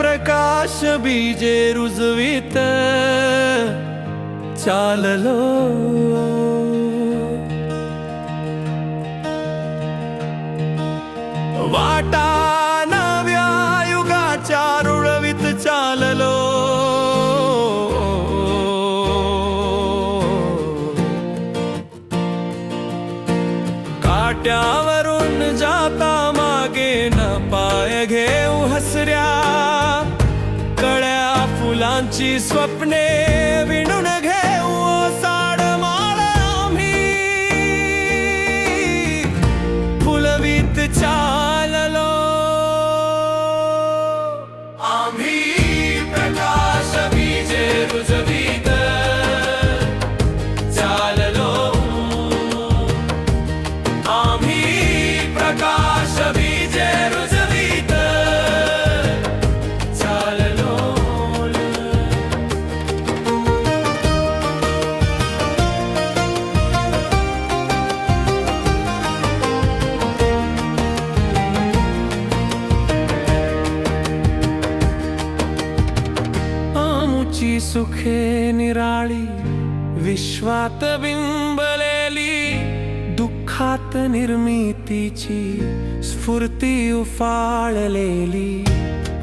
प्रकाश बीजे रुजवित चाललो. वाटा नव्या युगाच्या रुळवित चाललो. काट्यावरून जाता मागे न पाय घेऊ हसऱ्या फुलांची स्वप्ने विणून सुखे निराळी विश्वात बिंबलेली दुःखात निर्मितीची स्फूर्ती उफाळलेली.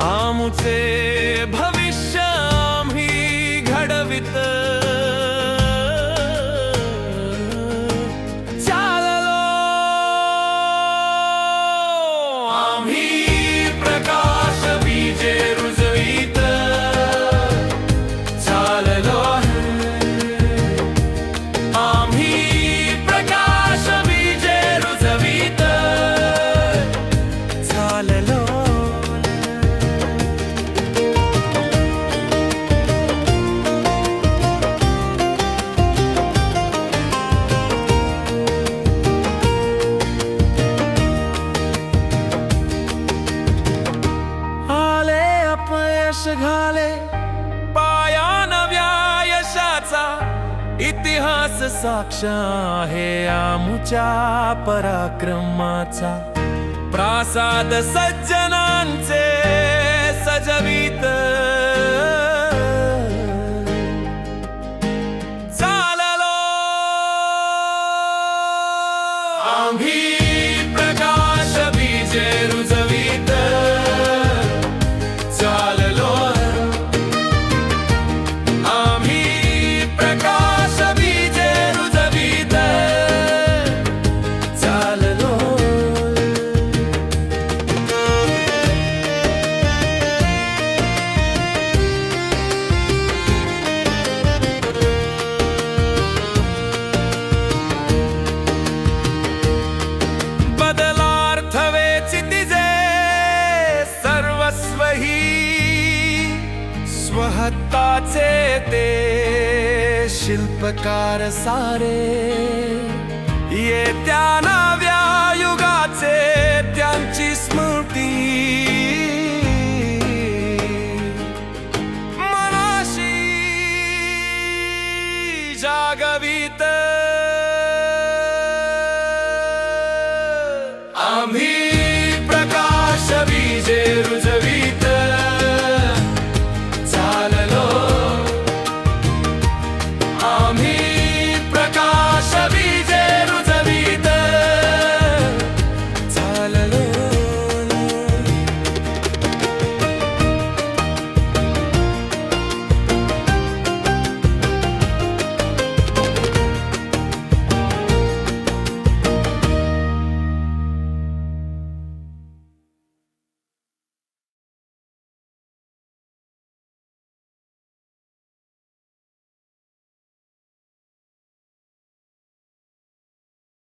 आमुचे अपयश घाले. पाया नव्या यशाचा इतिहास साक्ष आहे आमुच्या पराक्रमाचा. प्रासाद सज्जनांचे सजवीत. चाललो. आम्ही स्वही स्वहत्ताचे ते शिल्पकार सारे. ये येत्या नव्या युगाचे त्यांची स्मृती. मनाशी जागवित. आम्ही Amen.